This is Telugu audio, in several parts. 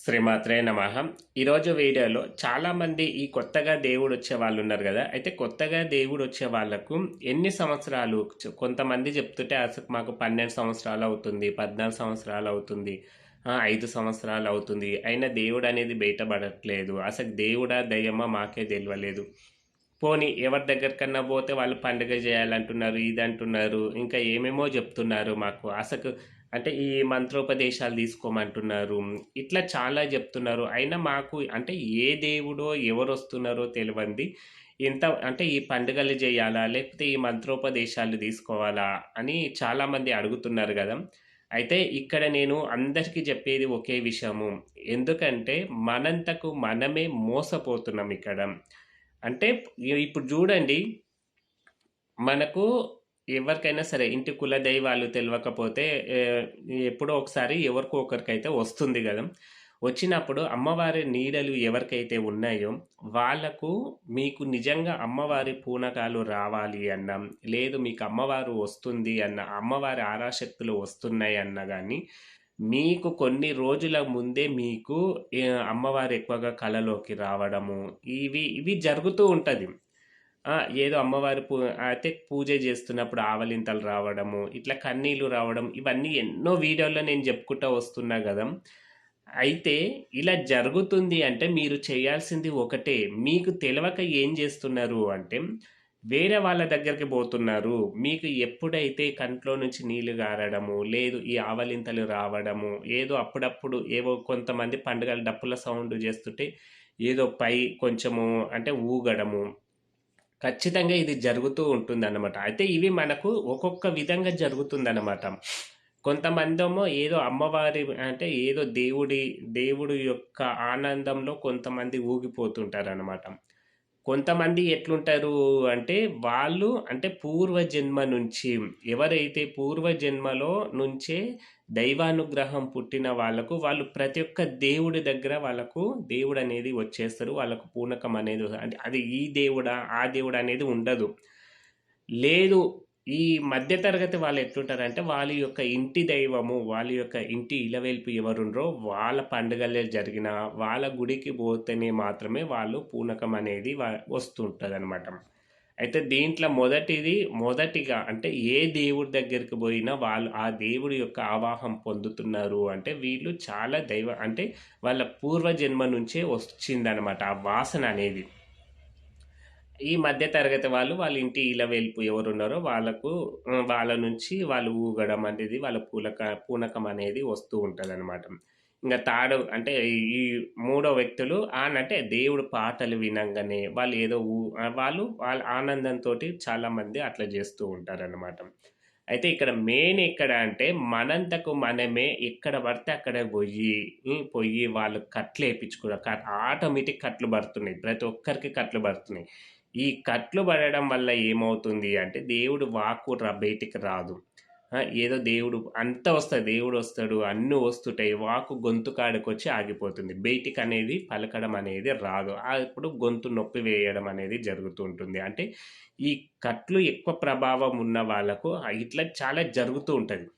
శ్రీమాత్రే నమ. ఈరోజు వీడియోలో చాలామంది ఈ కొత్తగా దేవుడు వచ్చే వాళ్ళు ఉన్నారు కదా. అయితే కొత్తగా దేవుడు వచ్చే వాళ్ళకు ఎన్ని సంవత్సరాలు? కొంతమంది చెప్తుంటే అసలు మాకు పన్నెండు సంవత్సరాలు అవుతుంది పద్నాలుగు సంవత్సరాలు అవుతుంది ఐదు సంవత్సరాలు అవుతుంది. అయినా దేవుడు అనేది బయటపడట్లేదు. అసలు దేవుడా దయ్యమా మాకే తెలియలేదు పోనీ ఎవరి దగ్గరికన్నా పోతే వాళ్ళు పండుగ చేయాలంటున్నారు ఇది అంటున్నారు ఇంకా ఏమేమో చెప్తున్నారు మాకు. అసలు అంటే ఈ మంత్రోపదేశాలు తీసుకోమంటున్నారు. ఇట్లా చాలా చెప్తున్నారు. అయినా మాకు అంటే ఏ దేవుడో ఎవరు వస్తున్నారో తెలియంది ఇంత అంటే ఈ పండుగలు చేయాలా? లేకపోతే ఈ మంత్రోపదేశాలు తీసుకోవాలా? అని చాలామంది అడుగుతున్నారు కదా. అయితే ఇక్కడ నేను అందరికీ చెప్పేది ఒకే విషయము. ఎందుకంటే మనంతకు మనమే మోసపోతున్నాం ఇక్కడ. అంటే ఇప్పుడు చూడండి. మనకు ఎవరికైనా సరే ఇంటి కుల దైవాలు తెలియకపోతే ఎప్పుడో ఒకసారి ఎవరికో ఒకరికైతే వస్తుంది కదా. వచ్చినప్పుడు అమ్మవారి నీడలు ఎవరికైతే ఉన్నాయో వాళ్ళకు మీకు నిజంగా అమ్మవారి పూనకాలు రావాలి అన్న లేదు మీకు అమ్మవారు వస్తుంది అన్న అమ్మవారి ఆరాశక్తులు వస్తున్నాయి అన్న కానీ మీకు కొన్ని రోజుల ముందే మీకు అమ్మవారు ఎక్కువగా కళలోకి రావడము ఇవి ఇవి జరుగుతూ ఉంటుంది. ఏదో అమ్మవారి పూ అయితే పూజ చేస్తున్నప్పుడు ఆవలింతలు రావడము ఇట్లా కన్నీళ్ళు రావడం ఇవన్నీ ఎన్నో వీడియోల్లో నేను చెప్పుకుంటూ వస్తున్నా కదా. అయితే ఇలా జరుగుతుంది అంటే మీరు చేయాల్సింది ఒకటే. మీకు తెలియక ఏం చేస్తున్నారు అంటే వేరే వాళ్ళ దగ్గరికి పోతున్నారు. మీకు ఎప్పుడైతే కంట్లో నుంచి నీళ్ళు గారడము లేదు ఈ ఆవలింతలు రావడము ఏదో అప్పుడప్పుడు ఏవో కొంతమంది పండుగల డప్పుల సౌండ్ చేస్తుంటే ఏదో పై కొంచెము అంటే ఊగడము ఖచ్చితంగా ఇది జరుగుతూ ఉంటుందన్నమాట. అయితే ఇవి మనకు ఒక్కొక్క విధంగా జరుగుతుందన్నమాట. కొంతమందేమో ఏదో అమ్మవారి అంటే ఏదో దేవుడి దేవుడి యొక్క ఆనందంలో కొంతమంది ఊగిపోతుంటారన్నమాట. కొంతమంది ఎట్లుంటారు అంటే వాళ్ళు అంటే పూర్వజన్మ నుంచి ఎవరైతే పూర్వజన్మలో నుంచే దైవానుగ్రహం పుట్టిన వాళ్ళకు వాళ్ళు ప్రతి ఒక్క దేవుడి దగ్గర వాళ్ళకు దేవుడు అనేది వచ్చేస్తారు. వాళ్ళకు పూనకం అనేది అంటే అది ఈ దేవుడా ఆ దేవుడు అనేది ఉండదు. లేదు ఈ మధ్యతరగతి వాళ్ళు ఎట్లుంటారంటే వాళ్ళ యొక్క ఇంటి దైవము వాళ్ళ యొక్క ఇంటి ఇలవేల్పు ఎవరుండ్రో వాళ్ళ పండుగలే జరిగిన వాళ్ళ గుడికి పోతేనే మాత్రమే వాళ్ళు పూనకం అనేది వస్తుంటుంది అనమాట అయితే దీంట్లో మొదటిది మొదటిగా అంటే ఏ దేవుడి దగ్గరికి పోయినా వాళ్ళు ఆ దేవుడి యొక్క ఆవాహం పొందుతున్నారు అంటే వీళ్ళు చాలా దైవ అంటే వాళ్ళ పూర్వజన్మ నుంచే వచ్చిందనమాట ఆ వాసన అనేది. ఈ మధ్య తరగతి వాళ్ళు వాళ్ళ ఇంటి ఇలా వెళ్ళిపు ఎవరు ఉన్నారో వాళ్ళకు వాళ్ళ నుంచి వాళ్ళు ఊగడం అనేది వాళ్ళ పూలక పూనకం అనేది వస్తూ ఉంటుంది అనమాట ఇంకా తాడు అంటే ఈ మూడో వ్యక్తులు ఆన్ అంటే దేవుడు పాటలు వినంగానే వాళ్ళు ఏదో ఊ వాళ్ళు వాళ్ళ ఆనందంతో చాలామంది అట్లా చేస్తూ ఉంటారన్నమాట. అయితే ఇక్కడ మెయిన్ ఎక్కడ అంటే మనంతకు మనమే ఎక్కడ పడితే అక్కడ పోయి పోయి వాళ్ళు కట్లు వేయించుకున్నారు ఆటోమేటిక్ కట్లు పడుతున్నాయి. ప్రతి ఒక్కరికి కట్లు పడుతున్నాయి. ఈ కట్లు పడడం వల్ల ఏమవుతుంది అంటే దేవుడు వాక్కు రా బయటికి రాదు. ఏదో దేవుడు అంత వస్తుంది దేవుడు వస్తాడు అన్నీ వస్తుంటాయి వాకు గొంతు కాడికి వచ్చి ఆగిపోతుంది. బయటికి అనేది పలకడం అనేది రాదు. అప్పుడు గొంతు నొప్పి వేయడం అనేది జరుగుతూ ఉంటుంది. అంటే ఈ కట్లు ఎక్కువ ప్రభావం ఉన్న వాళ్ళకు ఇట్లా చాలా జరుగుతూ ఉంటుంది.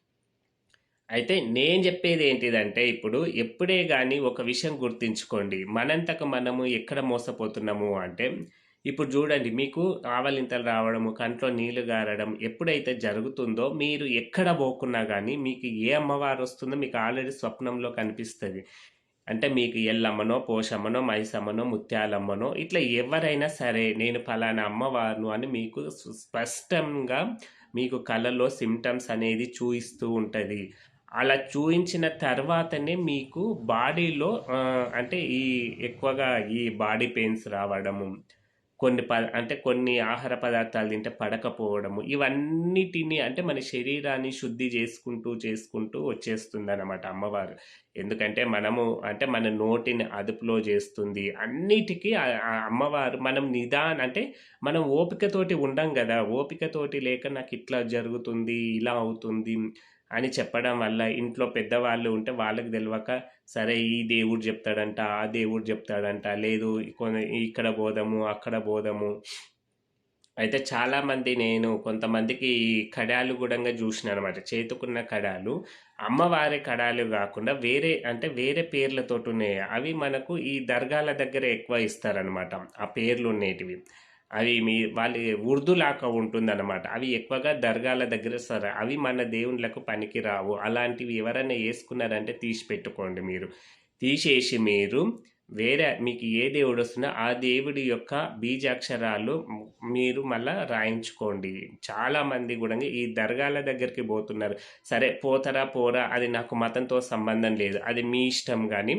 అయితే నేను చెప్పేది ఏంటిదంటే ఇప్పుడు ఎప్పుడే కానీ ఒక విషయం గుర్తించుకోండి. మనంతకు మనము ఎక్కడ మోసపోతున్నాము అంటే ఇప్పుడు చూడండి మీకు ఆవలింతలు రావడము కంట్లో నీళ్ళు గారడం ఎప్పుడైతే జరుగుతుందో మీరు ఎక్కడ పోకున్నా కానీ మీకు ఏ అమ్మవారు వస్తుందో మీకు ఆల్రెడీ స్వప్నంలో కనిపిస్తుంది. అంటే మీకు ఎల్లమ్మనో పోషమ్మనో మైసమ్మనో ముత్యాలమ్మనో ఇట్లా ఎవరైనా సరే నేను ఫలానా అమ్మవారును అని మీకు స్పష్టంగా మీకు కళలో సిమ్టమ్స్ అనేది చూయిస్తూ ఉంటుంది. అలా చూయించిన తర్వాతనే మీకు బాడీలో అంటే ఈ ఎక్కువగా ఈ బాడీ పెయిన్స్ రావడము కొన్ని ప అంటే కొన్ని ఆహార పదార్థాలు తింటే పడకపోవడము ఇవన్నిటిని అంటే మన శరీరాన్ని శుద్ధి చేసుకుంటూ చేసుకుంటూ వచ్చేస్తుంది అన్నమాట అమ్మవారు. ఎందుకంటే మనము అంటే మన నోటిని అదుపులో చేస్తుంది. అన్నిటికీ అమ్మవారు మనం నిదాన అంటే మనం ఓపికతోటి ఉండం కదా. ఓపికతోటి లేక నాకు ఇట్లా జరుగుతుంది ఇలా అవుతుంది అని చెప్పడం వల్ల ఇంట్లో పెద్దవాళ్ళు ఉంటే వాళ్ళకి తెలియక సరే ఈ దేవుడు చెప్తాడంట ఆ దేవుడు చెప్తాడంట లేదు ఇక్కడ బోధము అక్కడ బోధము. అయితే చాలామంది నేను కొంతమందికి ఈ కడాలు కూడా చూసిన అనమాట చేతుకున్న కడాలు అమ్మవారి కడాలు కాకుండా వేరే అంటే వేరే పేర్లతోటి ఉన్నాయి. అవి మనకు ఈ దర్గాల దగ్గర ఎక్కువ ఇస్తారనమాట. ఆ పేర్లు ఉండేటివి. అవి మీ వాళ్ళ ఉర్దూ లాగా ఉంటుందన్నమాట. అవి ఎక్కువగా దర్గాల దగ్గర సరే అవి మన దేవుళ్ళకు పనికి రావు అలాంటివి ఎవరైనా వేసుకున్నారంటే తీసి పెట్టుకోండి మీరు. తీసేసి మీరు వేరే మీకు ఏ దేవుడు వస్తున్నా ఆ దేవుడి యొక్క బీజాక్షరాలు మీరు మళ్ళా రాయించుకోండి. చాలామంది కూడా ఈ దర్గాల దగ్గరికి పోతున్నారు. సరే పోతారా పోరా అది నాకు మతంతో సంబంధం లేదు. అది మీ ఇష్టం కానీ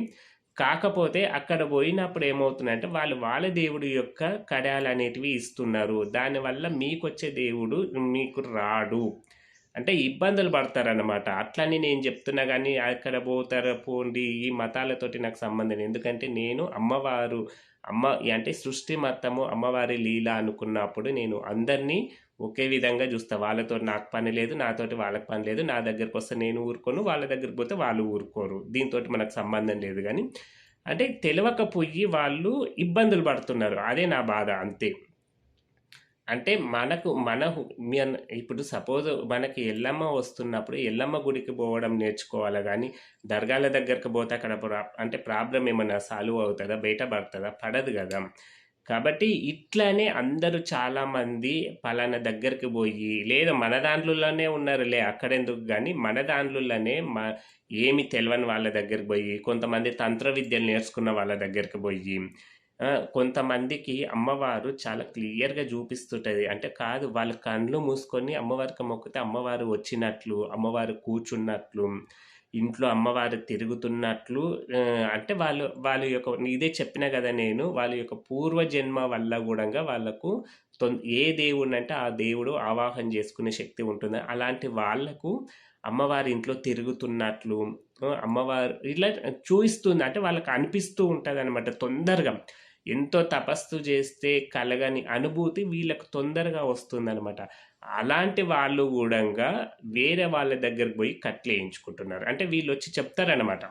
కాకపోతే అక్కడ పోయినప్పుడు ఏమవుతుందంటే వాళ్ళు వాళ్ళ దేవుడి యొక్క కడాలు అనేటివి ఇస్తున్నారు. దానివల్ల మీకు వచ్చే దేవుడు మీకు రాడు. అంటే ఇబ్బందులు పడతారనమాట అట్లని నేను చెప్తున్నా కానీ అక్కడ పోతారా పోండి ఈ మతాలతోటి నాకు సంబంధం ఎందుకంటే నేను అమ్మవారు అమ్మ అంటే సృష్టి మతము అమ్మవారి లీల అనుకున్నప్పుడు నేను అందరినీ ఒకే విధంగా చూస్తా. వాళ్ళతో నాకు పని లేదు నాతోటి వాళ్ళకి పని లేదు నా దగ్గరకు వస్తే నేను ఊరుకోను వాళ్ళ దగ్గరికి పోతే వాళ్ళు ఊరుకోరు. దీంతో మనకు సంబంధం లేదు కానీ అంటే తెలియకపోయి వాళ్ళు ఇబ్బందులు పడుతున్నారు. అదే నా బాధ అంతే. అంటే మనకు మన మీ ఇప్పుడు సపోజ్ మనకి ఎల్లమ్మ వస్తున్నప్పుడు ఎల్లమ్మ గుడికి పోవడం నేర్చుకోవాలి కానీ దర్గాల దగ్గరకు పోతే అక్కడ అంటే ప్రాబ్లం ఏమైనా సాల్వ్ అవుతుందా? బయట పడుతుందా? పడదు కదా. కాబట్టి ఇట్లానే అందరూ చాలామంది పలానా దగ్గరికి పోయి లేదా మన దాంట్లోనే ఉన్నారులే అక్కడెందుకు కానీ మన దాంట్లోనే మా ఏమి తెలియని వాళ్ళ దగ్గరికి పోయి కొంతమంది తంత్ర విద్యలు నేర్చుకున్న వాళ్ళ దగ్గరికి పోయి కొంతమందికి అమ్మవారు చాలా క్లియర్గా చూపిస్తుంటుంది. అంటే కాదు వాళ్ళ కళ్ళు మూసుకొని అమ్మవారికి మొక్కితే అమ్మవారు వచ్చినట్లు అమ్మవారు కూర్చున్నట్లు ఇంట్లో అమ్మవారు తిరుగుతున్నట్లు అంటే వాళ్ళు వాళ్ళ యొక్క ఇదే చెప్పిన కదా నేను వాళ్ళ యొక్క పూర్వజన్మ వల్ల కూడా వాళ్ళకు తొం ఏ దేవుడు అంటే ఆ దేవుడు ఆవాహన చేసుకునే శక్తి ఉంటుంది. అలాంటి వాళ్ళకు అమ్మవారి ఇంట్లో తిరుగుతున్నట్లు అమ్మవారు ఇలా చూయిస్తుంది అంటే వాళ్ళకి అనిపిస్తూ ఉంటుంది అనమాట తొందరగా. ఎంతో తపస్సు చేస్తే కలగని అనుభూతి వీళ్ళకు తొందరగా వస్తుందనమాట అలాంటి వాళ్ళు కూడా వేరే వాళ్ళ దగ్గరకు పోయి కట్లు వేయించుకుంటున్నారు. అంటే వీళ్ళు వచ్చి చెప్తారనమాట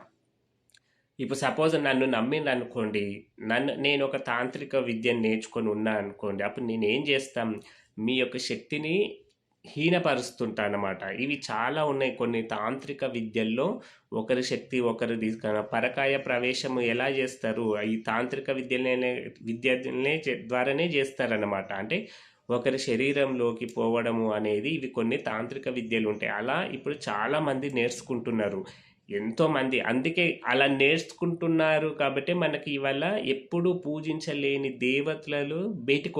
ఇప్పుడు సపోజ్ నన్ను నమ్మింది అనుకోండి నన్ను నేను ఒక తాంత్రిక విద్యను నేర్చుకొని ఉన్నా అనుకోండి అప్పుడు నేను ఏం చేస్తాం? మీ యొక్క శక్తిని హీనపరుస్తుంటానమాట ఇవి చాలా ఉన్నాయి. కొన్ని తాంత్రిక విద్యల్లో ఒకరి శక్తి ఒకరు తీసుకున్న పరకాయ ప్రవేశము ఎలా చేస్తారు? ఈ తాంత్రిక విద్యనే విద్యనే ద్వారానే చేస్తారన్నమాట. అంటే ఒకరి శరీరంలోకి పోవడము అనేది ఇవి కొన్ని తాంత్రిక విద్యలు ఉంటాయి. అలా ఇప్పుడు చాలామంది నేర్చుకుంటున్నారు. ఎంతోమంది అందుకే అలా నేర్చుకుంటున్నారు కాబట్టి మనకి ఇవాళ ఎప్పుడు పూజించలేని దేవతలలో బయటికి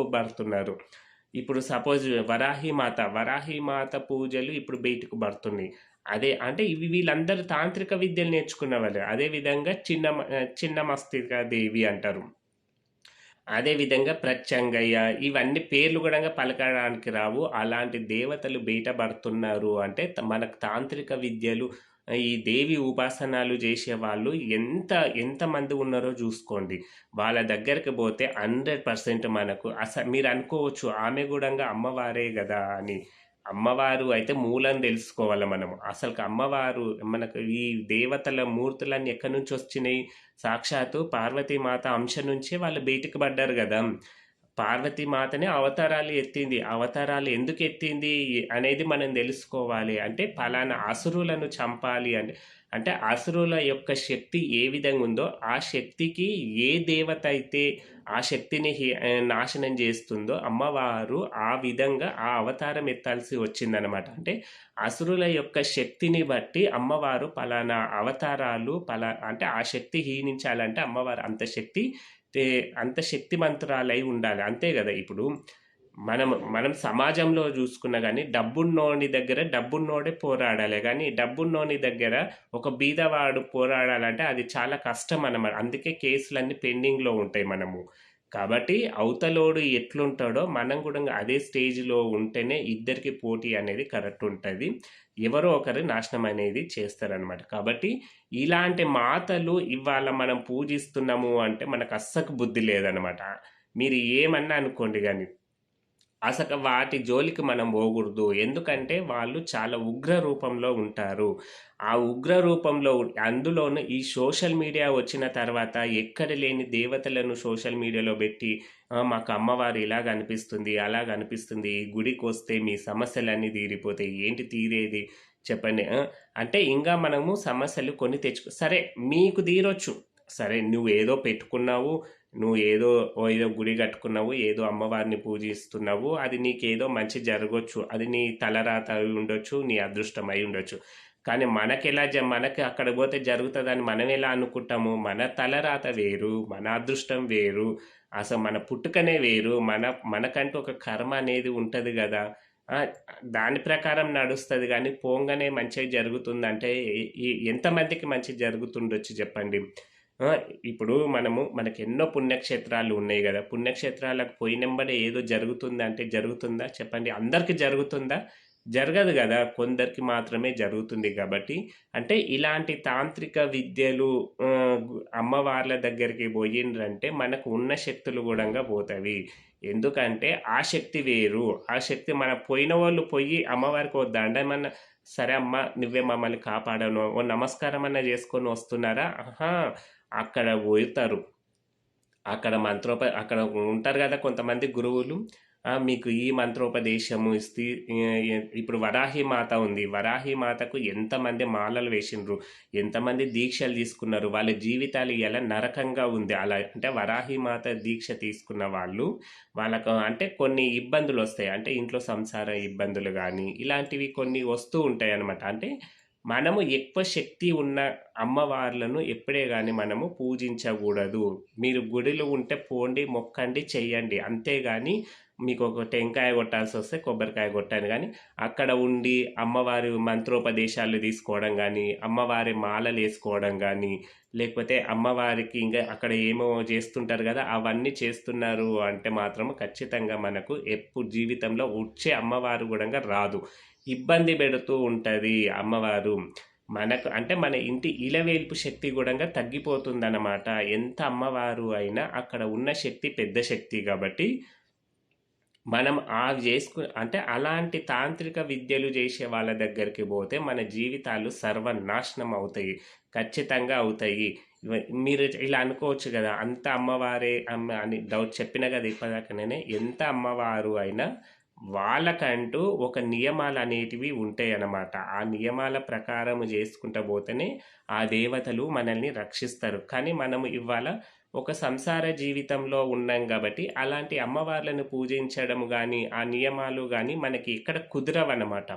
ఇప్పుడు సపోజ్ వరాహి మాత వరాహి మాత పూజలు ఇప్పుడు బయటకు పడుతున్నాయి. అదే అంటే ఇవి వీళ్ళందరూ తాంత్రిక విద్యలు నేర్చుకున్న వాళ్ళు. అదే విధంగా చిన్న చిన్న మస్తిక దేవి అంటారు. అదే విధంగా ప్రత్యంగయ్య ఇవన్నీ పేర్లు కూడా పలకడానికి రావు. అలాంటి దేవతలు బయటపడుతున్నారు అంటే మనకు తాంత్రిక విద్యలు ఈ దేవి ఉపాసనాలు చేసే వాళ్ళు ఎంత ఎంతమంది ఉన్నారో చూసుకోండి. వాళ్ళ దగ్గరికి పోతే హండ్రెడ్ పర్సెంట్ మనకు అసలు మీరు అనుకోవచ్చు ఆమె కూడా అమ్మవారే కదా అని. అమ్మవారు అయితే మూలం తెలుసుకోవాలి మనము అసలు అమ్మవారు మనకు ఈ దేవతల మూర్తులన్నీ ఎక్కడి నుంచి వచ్చినాయి? సాక్షాత్తు పార్వతీమాత అంశం నుంచే వాళ్ళు బయటికి పడ్డారు కదా. పార్వతీమాతనే అవతారాలు ఎత్తింది. అవతారాలు ఎందుకు ఎత్తింది అనేది మనం తెలుసుకోవాలి. అంటే ఫలానా అసురులను చంపాలి అంటే అంటే అసురుల యొక్క శక్తి ఏ విధంగా ఉందో ఆ శక్తికి ఏ దేవత అయితే ఆ శక్తిని నాశనం చేస్తుందో అమ్మవారు ఆ విధంగా ఆ అవతారం ఎత్తాల్సి వచ్చిందనమాట అంటే అసురుల యొక్క శక్తిని బట్టి అమ్మవారు పలానా అవతారాలు పలా అంటే ఆ శక్తి హీనించాలంటే అమ్మవారు అంత శక్తి తే- అంత శక్తిమంతరాలై ఉండాలి. అంతే కదా ఇప్పుడు మనం మనం సమాజంలో చూసుకున్నా కానీ డబ్బున్నోని దగ్గర డబ్బున్నోడే పోరాడాలి. కానీ డబ్బున్నోని దగ్గర ఒక బీదవాడు పోరాడాలంటే అది చాలా కష్టం అన్నమాట. అందుకే కేసులన్నీ పెండింగ్లో ఉంటాయి మనము. కాబట్టి అవతలోడు ఎట్లుంటాడో మనం కూడా అదే స్టేజ్లో ఉంటేనే ఇద్దరికి పోటీ అనేది కరెక్ట్ ఉంటుంది. ఎవరో ఒకరు నాశనం అనేది చేస్తారనమాట కాబట్టి ఇలాంటి మాటలు ఇవాళ మనం పూజిస్తున్నాము అంటే మనకు అస్సకు బుద్ధి లేదనమాట మీరు ఏమన్నా అనుకోండి కానీ అసలు వాటి జోలికి మనం పోకూడదు. ఎందుకంటే వాళ్ళు చాలా ఉగ్ర రూపంలో ఉంటారు. ఆ ఉగ్ర రూపంలో ఉ- అందులోను ఈ సోషల్ మీడియా వచ్చిన తర్వాత ఎక్కడ లేని దేవతలను సోషల్ మీడియాలో పెట్టి మాకు అమ్మవారు ఇలాగ అనిపిస్తుంది అలాగ అనిపిస్తుంది గుడికి వస్తే మీ సమస్యలన్నీ తీరిపోతాయి ఏంటి తీరేది? చెప్పండి. అంటే ఇంకా మనము సమస్యలు కొన్ని తెచ్చుకో సరే మీకు తీరొచ్చు. సరే నువ్వు ఏదో పెట్టుకున్నావు నువ్వు ఏదో ఓ ఏదో గుడి కట్టుకున్నావు ఏదో అమ్మవారిని పూజిస్తున్నావు అది నీకేదో మంచి జరగవచ్చు అది నీ తలరాత అయి ఉండొచ్చు నీ అదృష్టం అయి ఉండొచ్చు. కానీ మనకి ఎలా జ మనకి అక్కడ పోతే జరుగుతుందని మనం ఎలా అనుకుంటాము? మన తలరాత వేరు మన అదృష్టం వేరు అసలు మన పుట్టుకనే వేరు మన మనకంటూ ఒక కర్మ అనేది ఉంటుంది కదా. దాని ప్రకారం నడుస్తుంది కానీ పోంగానే మంచిగా జరుగుతుందంటే ఎంతమందికి మంచి జరుగుతుండొచ్చు చెప్పండి? ఇప్పుడు మనము మనకి ఎన్నో పుణ్యక్షేత్రాలు ఉన్నాయి కదా. పుణ్యక్షేత్రాలకు పోయినంబడే ఏదో జరుగుతుందంటే జరుగుతుందా? చెప్పండి. అందరికీ జరుగుతుందా? జరగదు కదా. కొందరికి మాత్రమే జరుగుతుంది కాబట్టి. అంటే ఇలాంటి తాంత్రిక విద్యలు అమ్మవార్ల దగ్గరికి పోయిండ్రంటే మనకు ఉన్న శక్తులు కూడా పోతాయి. ఎందుకంటే ఆ శక్తి వేరు. ఆ శక్తి మన పోయిన వాళ్ళు పోయి అమ్మవారికి ఓ మన సరే అమ్మ నువ్వే మమ్మల్ని కాపాడను ఓ నమస్కారం అన్న చేసుకొని వస్తున్నారా? ఆహా! అక్కడ పోతారు. అక్కడ మంత్రోప అక్కడ ఉంటారు కదా కొంతమంది గురువులు. మీకు ఈ మంత్రోపదేశము ఇస్తే ఇప్పుడు వరాహి మాత ఉంది. వరాహి మాతకు ఎంతమంది మాలలు వేసిండ్రు? ఎంతమంది దీక్షలు తీసుకున్నారు? వాళ్ళ జీవితాలు ఎలా నరకంగా ఉంది? అలా అంటే వరాహి మాత దీక్ష తీసుకున్న వాళ్ళు వాళ్ళకు అంటే కొన్ని ఇబ్బందులు వస్తాయి. అంటే ఇంట్లో సంసార ఇబ్బందులు కానీ ఇలాంటివి కొన్ని వస్తూ ఉంటాయి అన్నమాట అంటే మనము ఎక్కువ శక్తి ఉన్న అమ్మవార్లను ఎప్పుడే కానీ మనము పూజించకూడదు. మీరు గుడిలో ఉంటే పోండి మొక్కండి చెయ్యండి. అంతేగాని మీకు ఒక టెంకాయ కొట్టాల్సి వస్తే కొబ్బరికాయ కొట్టాను కానీ అక్కడ ఉండి అమ్మవారి మంత్రోపదేశాలు తీసుకోవడం కానీ అమ్మవారి మాలలు వేసుకోవడం కానీ లేకపోతే అమ్మవారికి ఇంకా అక్కడ ఏమో చేస్తుంటారు కదా అవన్నీ చేస్తున్నారు అంటే మాత్రం ఖచ్చితంగా మనకు ఎప్పుడు జీవితంలో వచ్చే అమ్మవారు కూడా రాదు. ఇబ్బంది పెడుతూ ఉంటుంది అమ్మవారు. మనకు అంటే మన ఇంటి ఇలవేల్పు శక్తి కూడా తగ్గిపోతుందన్నమాట. ఎంత అమ్మవారు అయినా అక్కడ ఉన్న శక్తి పెద్ద శక్తి కాబట్టి మనం ఆ చేసుకు అంటే అలాంటి తాంత్రిక విద్యలు చేసే వాళ్ళ దగ్గరికి పోతే మన జీవితాలు సర్వనాశనం అవుతాయి. ఖచ్చితంగా అవుతాయి. మీరు ఇలా అనుకోవచ్చు కదా అంత అమ్మవారే అమ్మ అని డౌట్ చెప్పిన కదా ఇప్పటిదాకానే ఎంత అమ్మవారు అయినా వాళ్ళకంటూ ఒక నియమాలు అనేటివి ఉంటాయి అన్నమాట ఆ నియమాల ప్రకారం చేసుకుంటూ పోతేనే ఆ దేవతలు మనల్ని రక్షిస్తారు. కానీ మనము ఇవాళ ఒక సంసార జీవితంలో ఉన్నాం కాబట్టి అలాంటి అమ్మవార్లను పూజించడం కానీ ఆ నియమాలు కానీ మనకి ఇక్కడ కుదరవన్నమాట.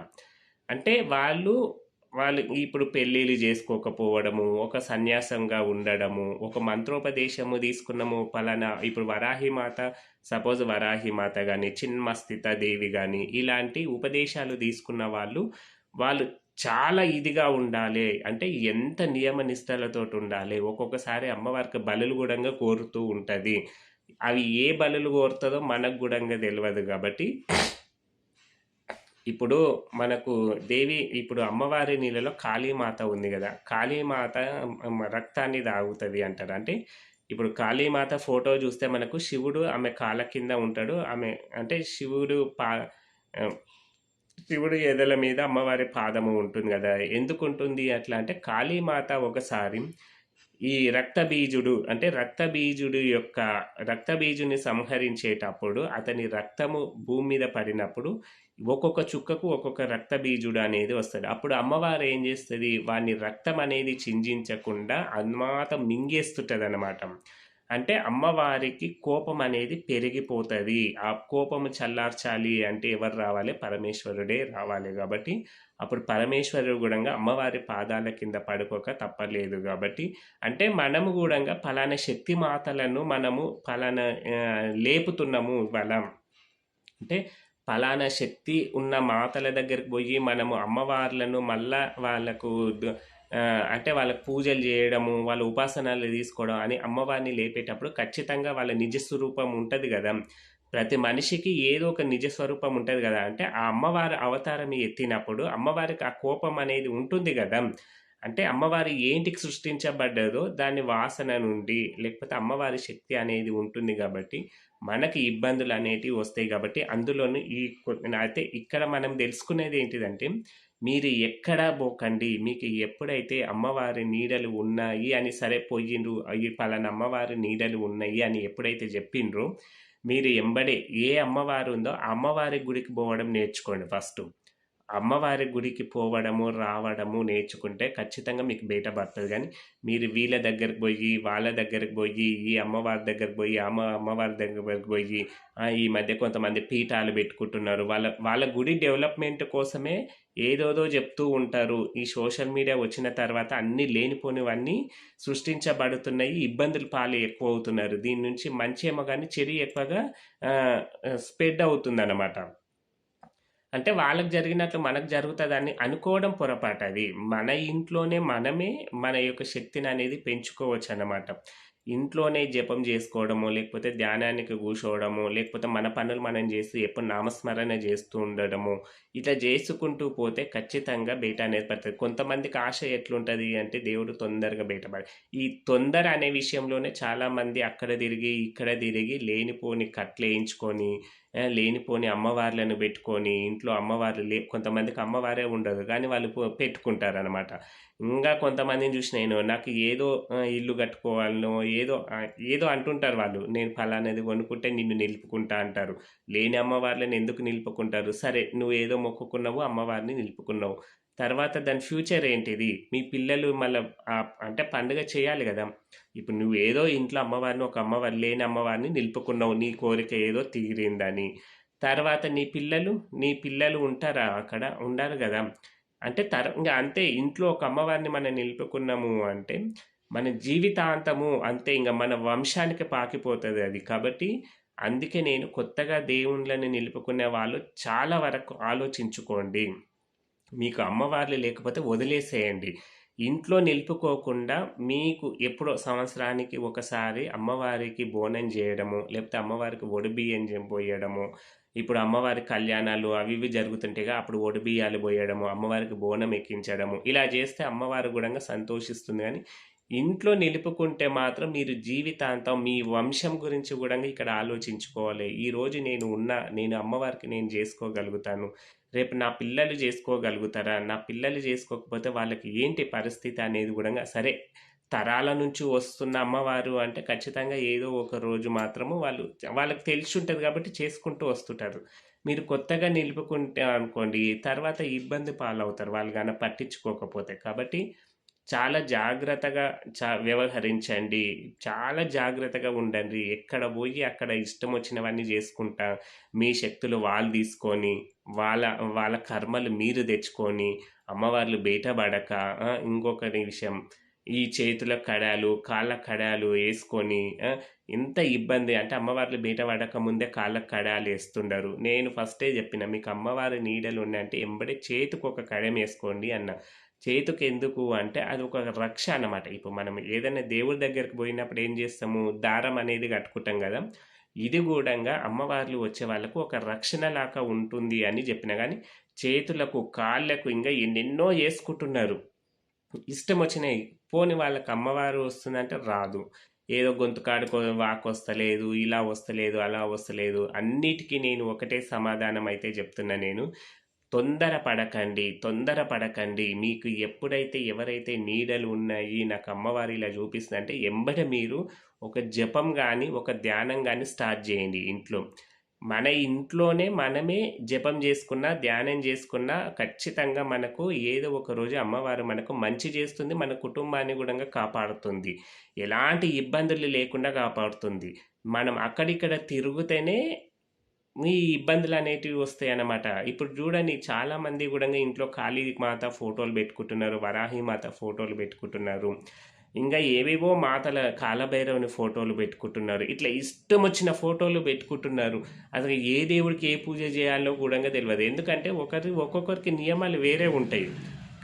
అంటే వాళ్ళు వాళ్ళు ఇప్పుడు పెళ్ళిళ్ళు చేసుకోకపోవడము ఒక సన్యాసంగా ఉండడము ఒక మంత్రోపదేశము తీసుకున్నాము పలానా ఇప్పుడు వరాహి మాత సపోజ్ వరాహి మాత కానీ చిన్మస్థిత దేవి కానీ ఇలాంటి ఉపదేశాలు తీసుకున్న వాళ్ళు వాళ్ళు చాలా ఇదిగా ఉండాలి. అంటే ఎంత నియమ నిష్టలతో ఉండాలి. ఒక్కొక్కసారి అమ్మవారికి బలులు కూడా కోరుతూ ఉంటుంది. అవి ఏ బలులు కోరుతుందో మనకు కూడా తెలియదు కాబట్టి ఇప్పుడు మనకు దేవి ఇప్పుడు అమ్మవారి నీళ్ళలో కాళీమాత ఉంది కదా కాళీమాత రక్తాన్ని తాగుతుంది అంటారు? అంటే ఇప్పుడు కాళీమాత ఫోటో చూస్తే మనకు శివుడు ఆమె కాళ్ళ కింద ఉంటాడు ఆమె అంటే శివుడు పా శివుడు ఎదల మీద అమ్మవారి పాదము ఉంటుంది కదా ఎందుకు ఉంటుంది అట్లా అంటే కాళీమాత ఒకసారి ఈ రక్తబీజుడు అంటే రక్తబీజుడు యొక్క రక్తబీజుని సంహరించేటప్పుడు అతని రక్తము భూమి మీద పడినప్పుడు ఒక్కొక్క చుక్కకు ఒక్కొక్క రక్తబీజుడు అనేది వస్తుంది. అప్పుడు అమ్మవారు ఏం చేస్తుంది? వాని రక్తం అనేది చింజించకుండా అన్మాత మింగేస్తుంటుంది అనమాట అంటే అమ్మవారికి కోపం అనేది పెరిగిపోతుంది. ఆ కోపము చల్లార్చాలి అంటే ఎవరు రావాలి? పరమేశ్వరుడే రావాలి కాబట్టి అప్పుడు పరమేశ్వరుడు కూడా అమ్మవారి పాదాల కింద పడుకోక తప్పలేదు కాబట్టి అంటే మనము కూడా పలానా శక్తి మాతలను మనము పలానా లేపుతున్నాము ఇవాళ అంటే పలానా శక్తి ఉన్న మాతల దగ్గరికి పోయి మనము అమ్మవార్లను మళ్ళా వాళ్ళకు అంటే వాళ్ళకు పూజలు చేయడము వాళ్ళ ఉపాసనలు తీసుకోవడం అని అమ్మవారిని లేపేటప్పుడు ఖచ్చితంగా వాళ్ళ నిజ స్వరూపం ఉంటుంది కదా. ప్రతి మనిషికి ఏదో ఒక నిజ స్వరూపం ఉంటుంది కదా. అంటే ఆ అమ్మవారి అవతారం ఎత్తినప్పుడు అమ్మవారికి ఆ కోపం అనేది ఉంటుంది కదా. అంటే అమ్మవారి ఏంటికి సృష్టించబడ్డదో దాని వాసన నుండి లేకపోతే అమ్మవారి శక్తి అనేది ఉంటుంది కాబట్టి మనకి ఇబ్బందులు అనేటివి వస్తాయి కాబట్టి అందులోనూ ఈ అయితే ఇక్కడ మనం తెలుసుకునేది ఏంటిదంటే మీరు ఎక్కడా పోకండి. మీకు ఎప్పుడైతే అమ్మవారి నీడలు ఉన్నాయి అని సరే పోయిండ్రు ఈ పలానా అమ్మవారి నీడలు ఉన్నాయి అని ఎప్పుడైతే చెప్పిండ్రో మీరు ఎంబడే ఏ అమ్మవారు ఉందో ఆ అమ్మవారి గుడికి పోవడం నేర్చుకోండి ఫస్ట్. అమ్మవారి గుడికి పోవడము రావడము నేర్చుకుంటే ఖచ్చితంగా మీకు బయట పడుతుంది. కానీ మీరు వీళ్ళ దగ్గరకు పోయి వాళ్ళ దగ్గరకు పోయి ఈ అమ్మవారి దగ్గరకు పోయి అమ్మ అమ్మవారి దగ్గరకు పోయి ఈ మధ్య కొంతమంది పీఠాలు పెట్టుకుంటున్నారు. వాళ్ళ వాళ్ళ గుడి డెవలప్మెంట్ కోసమే ఏదోదో చెప్తూ ఉంటారు. ఈ సోషల్ మీడియా వచ్చిన తర్వాత అన్నీ లేనిపోనివన్నీ సృష్టించబడుతున్నాయి. ఇబ్బందులు పాలు ఎక్కువ అవుతున్నారు దీని నుంచి మంచి ఏమో కానీ చెడు ఎక్కువగా స్ప్రెడ్ అవుతుంది అంటే వాళ్ళకి జరిగినట్లు మనకు జరుగుతుందని అనుకోవడం పొరపాటు అది మన ఇంట్లోనే మనమే మన యొక్క శక్తిని అనేది పెంచుకోవచ్చు అన్నమాట ఇంట్లోనే జపం చేసుకోవడము లేకపోతే ధ్యానానికి కూర్చోవడము లేకపోతే మన పనులు మనం చేసి ఎప్పుడు నామస్మరణ చేస్తూ ఉండడము ఇట్లా చేసుకుంటూ పోతే ఖచ్చితంగా బయట అనేది పడుతుంది. కొంతమందికి ఆశ ఎట్లుంటుంది అంటే దేవుడు తొందరగా బయటపడి ఈ తొందర అనే విషయంలోనే చాలామంది అక్కడ తిరిగి ఇక్కడ తిరిగి లేనిపోని కట్లు వేయించుకొని లేనిపోని అమ్మవార్లను పెట్టుకొని ఇంట్లో అమ్మవార్లు లే కొంతమందికి అమ్మవారే ఉండదు కానీ వాళ్ళు పెట్టుకుంటారు పెట్టుకుంటారనమాట ఇంకా కొంతమందిని చూసి నేను నాకు ఏదో ఇల్లు కట్టుకోవాలనో ఏదో ఏదో అంటుంటారు వాళ్ళు. నేను ఫలానాది కొనుక్కుంటే నిన్ను నిలుపుకుంటా అంటారు. లేని అమ్మవార్లను ఎందుకు నిలుపుకుంటారు? సరే నువ్వు ఏదో మొక్కుకున్నావు అమ్మవారిని నిలుపుకున్నావు. తర్వాత దాని ఫ్యూచర్ ఏంటిది? మీ పిల్లలు మళ్ళీ అంటే పండుగ చేయాలి కదా. ఇప్పుడు నువ్వు ఏదో ఇంట్లో అమ్మవారిని ఒక అమ్మవారి లేని అమ్మవారిని నిలుపుకున్నావు. నీ కోరిక ఏదో తీరిందని. తర్వాత నీ పిల్లలు నీ పిల్లలు ఉంటారా అక్కడ? ఉండాలి కదా. అంటే తర ఇంకా అంతే. ఇంట్లో ఒక అమ్మవారిని మనం నిలుపుకున్నాము అంటే మన జీవితాంతము అంతే. ఇంకా మన వంశానికి పాకిపోతుంది అది. కాబట్టి అందుకే నేను కొత్తగా దేవుళ్ళని నిలుపుకునే వాళ్ళు చాలా వరకు ఆలోచించుకోండి. మీకు అమ్మవార్లు లేకపోతే వదిలేసేయండి. ఇంట్లో నిలుపుకోకుండా మీకు ఎప్పుడో సంవత్సరానికి ఒకసారి అమ్మవారికి బోనం చేయడము లేకపోతే అమ్మవారికి ఒడిబియ్యం పోయడము ఇప్పుడు అమ్మవారి కళ్యాణాలు అవి ఇవి జరుగుతుంటేగా అప్పుడు ఒడిబియ్యాలు పోయడము అమ్మవారికి బోనం ఎక్కించడము ఇలా చేస్తే అమ్మవారు కూడా సంతోషిస్తుంది. కానీ ఇంట్లో నిలుపుకుంటే మాత్రం మీరు జీవితాంతం మీ వంశం గురించి కూడా ఇక్కడ ఆలోచించుకోవాలి. ఈరోజు నేను ఉన్న నేను అమ్మవారికి నేను చేసుకోగలుగుతాను. రేపు నా పిల్లలు చేసుకోగలుగుతారా? నా పిల్లలు చేసుకోకపోతే వాళ్ళకి ఏంటి పరిస్థితి అనేది కూడా సరే తరాల నుంచి వస్తున్న అమ్మవారు అంటే ఖచ్చితంగా ఏదో ఒక రోజు మాత్రము వాళ్ళు వాళ్ళకి తెలిసి ఉంటుంది కాబట్టి చేసుకుంటూ వస్తుంటారు. మీరు కొత్తగా నిలుపుకుంటే అనుకోండి తర్వాత ఇబ్బంది పాలవుతారు. వాళ్ళు కానీ పట్టించుకోకపోతే. కాబట్టి చాలా జాగ్రత్తగా చా వ్యవహరించండి. చాలా జాగ్రత్తగా ఉండండి. ఎక్కడ పోయి అక్కడ ఇష్టం వచ్చినవన్నీ చేసుకుంటా మీ శక్తులు వాళ్ళు తీసుకొని వాళ్ళ వాళ్ళ కర్మలు మీరు తెచ్చుకొని అమ్మవార్లు బయటపడక ఆ, ఇంకొక విషయం. ఈ చేతుల కడాలు కాళ్ళ కడాలు వేసుకొని ఎంత ఇబ్బంది అంటే అమ్మవార్లు బయట పడక ముందే కాళ్ళ కడాలు వేస్తుండరు. నేను ఫస్టే చెప్పిన మీకు అమ్మవారి నీడలు ఉన్నాయంటే ఎంబడే చేతికి ఒక కడం వేసుకోండి అన్న. చేతికి ఎందుకు అంటే అది ఒక రక్ష అనమాట ఇప్పుడు మనం ఏదైనా దేవుడి దగ్గరికి పోయినప్పుడు ఏం చేస్తాము? దారం అనేది కట్టుకుంటాం కదా. ఇది కూడా అమ్మవార్లు వచ్చే వాళ్ళకు ఒక రక్షణ లాగా ఉంటుంది అని చెప్పిన కానీ చేతులకు కాళ్ళకు ఇంకా ఎన్నెన్నో వేసుకుంటున్నారు. ఇష్టం వచ్చినాయి పోని వాళ్ళకి అమ్మవారు వస్తుందంటే రాదు. ఏదో గొంతు కాడుకో వాక్ వస్తలేదు ఇలా వస్తలేదు అలా వస్తలేదు. అన్నిటికీ నేను ఒకటే సమాధానం అయితే చెప్తున్నా నేను. తొందర పడకండి తొందర పడకండి మీకు ఎప్పుడైతే ఎవరైతే నీడలు ఉన్నాయి నాకు అమ్మవారి ఇలా చూపిస్తుందంటే ఎంబట మీరు ఒక జపం కానీ ఒక ధ్యానం కానీ స్టార్ట్ చేయండి ఇంట్లో. మన ఇంట్లోనే మనమే జపం చేసుకున్నా ధ్యానం చేసుకున్నా ఖచ్చితంగా మనకు ఏదో ఒక రోజు అమ్మవారు మనకు మంచి చేస్తుంది మన కుటుంబాన్ని కూడా కాపాడుతుంది. ఎలాంటి ఇబ్బందులు లేకుండా కాపాడుతుంది. మనం అక్కడిక్కడ తిరుగుతేనే ఈ ఇబ్బందులు అనేటివి వస్తాయి అన్నమాట ఇప్పుడు చూడండి చాలా మంది కూడా ఇంట్లో కాళీ మాత ఫోటోలు పెట్టుకుంటున్నారు వరాహి మాత ఫోటోలు పెట్టుకుంటున్నారు. ఇంకా ఏవేవో మాతల కాలభైరవుని ఫోటోలు పెట్టుకుంటున్నారు. ఇట్లా ఇష్టం వచ్చిన ఫోటోలు పెట్టుకుంటున్నారు. అసలు ఏ దేవుడికి ఏ పూజ చేయాలో కూడా తెలియదు ఎందుకంటే ఒకరి ఒక్కొక్కరికి నియమాలు వేరే ఉంటాయి.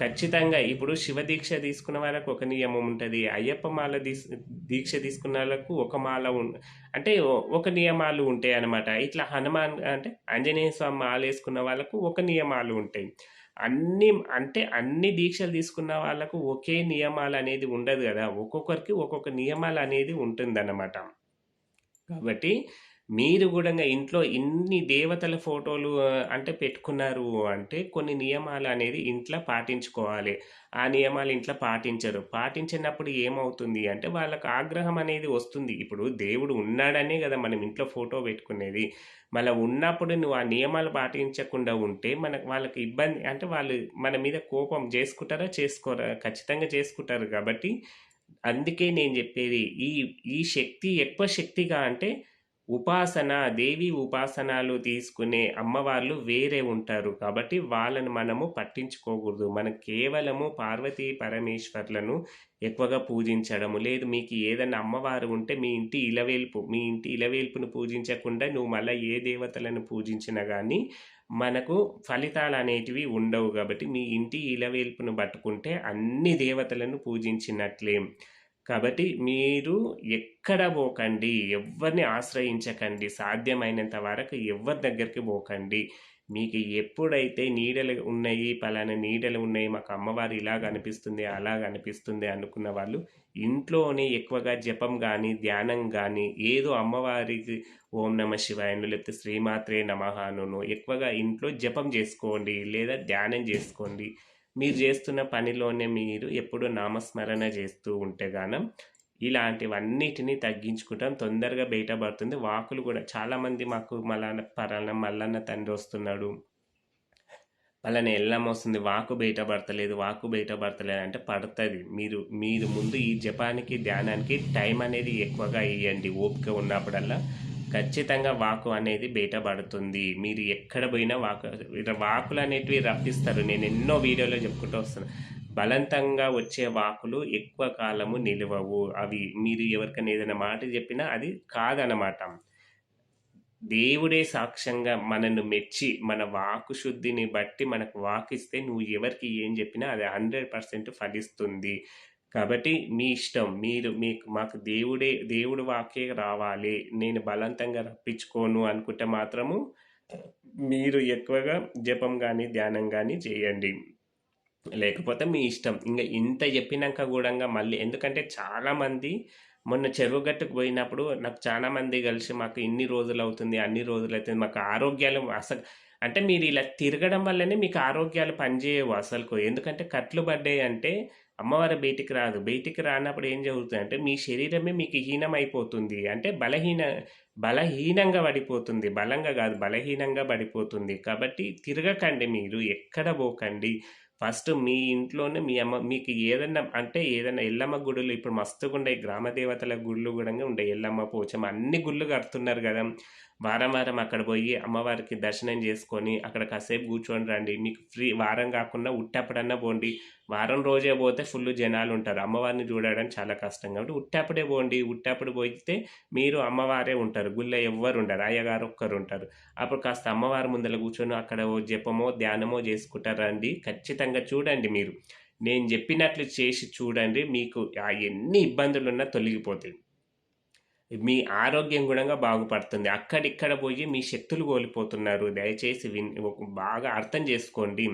ఖచ్చితంగా. ఇప్పుడు శివ దీక్ష తీసుకున్న వాళ్ళకు ఒక నియమం ఉంటుంది. అయ్యప్ప మాల దీస్ దీక్ష తీసుకున్న వాళ్ళకు ఒక మాల ఉం అంటే ఒక నియమాలు ఉంటాయి అనమాట ఇట్లా హనుమాన్ అంటే ఆంజనేయ స్వామి మాల వేసుకున్న వాళ్ళకు ఒక నియమాలు ఉంటాయి. అన్ని అంటే అన్ని దీక్షలు తీసుకున్న వాళ్ళకు ఒకే నియమాలు అనేది ఉండదు కదా. ఒక్కొక్కరికి ఒక్కొక్క నియమాలు అనేది ఉంటుందన్నమాట. కాబట్టి మీరు కూడా ఇంట్లో ఇన్ని దేవతల ఫోటోలు అంటే పెట్టుకున్నారు అంటే కొన్ని నియమాలు అనేది ఇంట్లో పాటించుకోవాలి. ఆ నియమాలు ఇంట్లో పాటించరు. పాటించినప్పుడు ఏమవుతుంది అంటే వాళ్ళకి ఆగ్రహం అనేది వస్తుంది. ఇప్పుడు దేవుడు ఉన్నాడనే కదా మనం ఇంట్లో ఫోటో పెట్టుకునేది. మళ్ళీ ఉన్నప్పుడు నువ్వు ఆ నియమాలు పాటించకుండా ఉంటే మనకు వాళ్ళకి ఇబ్బంది అంటే వాళ్ళు మన మీద కోపం చేసుకుంటారా చేసుకోరా? ఖచ్చితంగా చేసుకుంటారు కాబట్టి అందుకే నేను చెప్పేది ఈ ఈ శక్తి ఎక్కువ శక్తిగా అంటే ఉపాసన దేవి ఉపాసనలు తీసుకునే అమ్మవార్లు వేరే ఉంటారు. కాబట్టి వాళ్ళని మనము పట్టించుకోకూడదు. మనం కేవలము పార్వతీ పరమేశ్వర్లను ఎక్కువగా పూజించడము. లేదు మీకు ఏదైనా అమ్మవారు ఉంటే మీ ఇంటి ఇలవేల్పు మీ ఇంటి ఇలవేల్పును పూజించకుండా నువ్వు మళ్ళీ ఏ దేవతలను పూజించినా కానీ మనకు ఫలితాలు అనేటివి ఉండవు. కాబట్టి మీ ఇంటి ఇలవేల్పును పట్టుకుంటే అన్ని దేవతలను పూజించినట్లే. కాబట్టి మీరు ఎక్కడ పోకండి ఎవరిని ఆశ్రయించకండి సాధ్యమైనంత వరకు ఎవరి దగ్గరికి పోకండి. మీకు ఎప్పుడైతే నీడలు ఉన్నాయి పలానా నీడలు ఉన్నాయి మాకు అమ్మవారు ఇలాగ అనిపిస్తుంది అలాగ అనిపిస్తుంది అనుకున్న వాళ్ళు ఇంట్లోనే ఎక్కువగా జపం కానీ ధ్యానం కానీ ఏదో అమ్మవారికి ఓం నమ శివాయను లేకపోతే శ్రీమాత్రే నమహాను ఎక్కువగా ఇంట్లో జపం చేసుకోండి లేదా ధ్యానం చేసుకోండి. మీరు చేస్తున్న పనిలోనే మీరు ఎప్పుడు నామస్మరణ చేస్తూ ఉంటే గానం ఇలాంటివన్నిటిని తగ్గించుకుంటాం. తొందరగా బయటపడుతుంది వాకులు కూడా చాలామంది మాకు మళ్ళా పరాన మల్లన్న తండ్రి వస్తున్నాడు. పలానా ఎల్లం వస్తుంది. వాకు బయటపడతలేదు వాకు బయటపడతలేదు అంటే పడుతుంది. మీరు మీరు ముందు ఈ జపానికి ధ్యానానికి టైం అనేది ఎక్కువగా ఇవ్వండి ఓపిక ఉన్నప్పుడల్లా ఖచ్చితంగా వాకు అనేది బయటపడుతుంది మీరు ఎక్కడ పోయినా వాకు వాకులు అనేటివి రప్పిస్తారు. నేను ఎన్నో వీడియోలో చెప్పుకుంటూ వస్తాను బలవంతంగా వచ్చే వాకులు ఎక్కువ కాలము నిలవవు. అవి మీరు ఎవరికైనా ఏదైనా మాట చెప్పినా అది కాదనమాట. దేవుడే సాక్ష్యంగా మనను మెచ్చి మన వాకు శుద్ధిని బట్టి మనకు వాకిస్తే నువ్వు ఎవరికి ఏం చెప్పినా అది హండ్రెడ్ పర్సెంట్ ఫలిస్తుంది. కాబట్టి మీ ఇష్టం మీరు మీకు మాకు దేవుడే దేవుడు వాకే రావాలి. నేను బలవంతంగా రప్పించుకోను అనుకుంటే మాత్రము మీరు ఎక్కువగా జపం కానీ ధ్యానం కానీ చేయండి. లేకపోతే మీ ఇష్టం. ఇంకా ఇంత చెప్పినాక కూడా మళ్ళీ ఎందుకంటే చాలామంది మొన్న చెరువు గట్టుకు పోయినప్పుడు నాకు చాలామంది కలిసి మాకు ఇన్ని రోజులు అవుతుంది అన్ని రోజులు అవుతుంది మాకు ఆరోగ్యాలు అసలు అంటే మీరు ఇలా తిరగడం వల్లనే మీకు ఆరోగ్యాలు పనిచేయవు అసలుకు. ఎందుకంటే కట్లు పడ్డాయి అంటే అమ్మవారు బయటికి రాదు. బయటికి రానప్పుడు ఏం జరుగుతుంది అంటే మీ శరీరమే మీకు హీనం అయిపోతుంది అంటే బలహీన బలహీనంగా పడిపోతుంది. బలంగా కాదు బలహీనంగా పడిపోతుంది. కాబట్టి తిరగకండి మీరు. ఎక్కడ పోకండి. ఫస్ట్ మీ ఇంట్లోనే మీ అమ్మ మీకు ఏదన్నా అంటే ఏదైనా ఎల్లమ్మ గుడులు ఇప్పుడు మస్తుగా ఉండే గ్రామ దేవతల గుళ్ళు కూడా ఉండే ఎల్లమ్మ పోచమ్మ అన్ని గుళ్ళు కడుతున్నారు కదా. వారం వారం అక్కడ పోయి అమ్మవారికి దర్శనం చేసుకొని అక్కడ కాసేపు కూర్చొని రండి. మీకు ఫ్రీ వారం కాకుండా ఉట్టప్పుడన్నా పోండి. వారం రోజే పోతే ఫుల్ జనాలు ఉంటారు అమ్మవారిని చూడడం చాలా కష్టం కాబట్టి ఉట్టప్పుడే పోండి ఉట్టప్పుడు పోయితే మీరు అమ్మవారే ఉంటారు. గుళ్ళ ఎవ్వరు ఉండరు అయ్యగారు ఒక్కరు ఉంటారు అప్పుడు కాస్త అమ్మవారి ముందర కూర్చొని అక్కడ ఓ జపమో ధ్యానమో చేసుకుంటారండి ఖచ్చితంగా చూడండి మీరు. నేను చెప్పినట్లు చేసి చూడండి. మీకు ఆ ఎన్ని ఇబ్బందులున్నా తొలగిపోతాయి. మీ ఆరోగ్యం కూడా బాగుపడుతుంది. అక్కడిక్కడ పోయి మీ శక్తులు కోల్పోతున్నారు. దయచేసి విన్ బాగా అర్థం చేసుకోండి.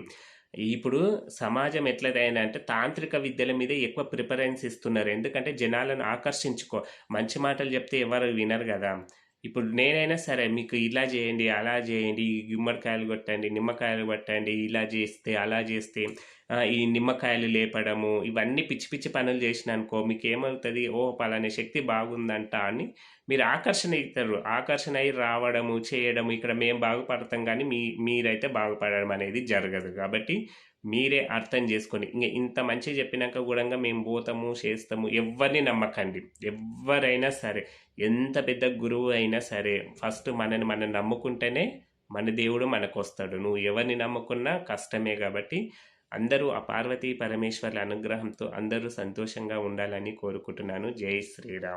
ఇప్పుడు సమాజం ఎట్లదైందంటే తాంత్రిక విద్యల మీద ఎక్కువ ప్రిఫరెన్స్ ఇస్తున్నారు. ఎందుకంటే జనాలను ఆకర్షించుకో మంచి మాటలు చెప్తే ఎవరు వినరు కదా. ఇప్పుడు నేనైనా సరే మీకు ఇలా చేయండి అలా చేయండి గుమ్మడికాయలు కొట్టండి నిమ్మకాయలు కొట్టండి ఇలా చేస్తే అలా చేస్తే ఈ నిమ్మకాయలు లేపడము ఇవన్నీ పిచ్చి పిచ్చి పనులు చేసిన అనుకో మీకు ఏమవుతుంది ఓ పలానే శక్తి బాగుందంట అని మీరు ఆకర్షణ అవుతారు ఆకర్షణ అయి రావడము చేయడము ఇక్కడ మేము బాగుపడతాం కానీ మీ మీరైతే బాగుపడడం అనేది జరగదు. కాబట్టి మీరే అర్థం చేసుకొని ఇంకా ఇంత మంచి చెప్పినాక కూడా మేము పోతాము చేస్తాము ఎవరిని నమ్మకండి. ఎవరైనా సరే ఎంత పెద్ద గురువు అయినా సరే ఫస్ట్ మనని మనం నమ్ముకుంటేనే మన దేవుడు మనకు వస్తాడు నువ్వు ఎవరిని నమ్ముకున్నా కష్టమే కాబట్టి అందరూ ఆ పార్వతీ పరమేశ్వర్ల అనుగ్రహంతో అందరూ సంతోషంగా ఉండాలని కోరుకుంటున్నాను. జై శ్రీరామ్.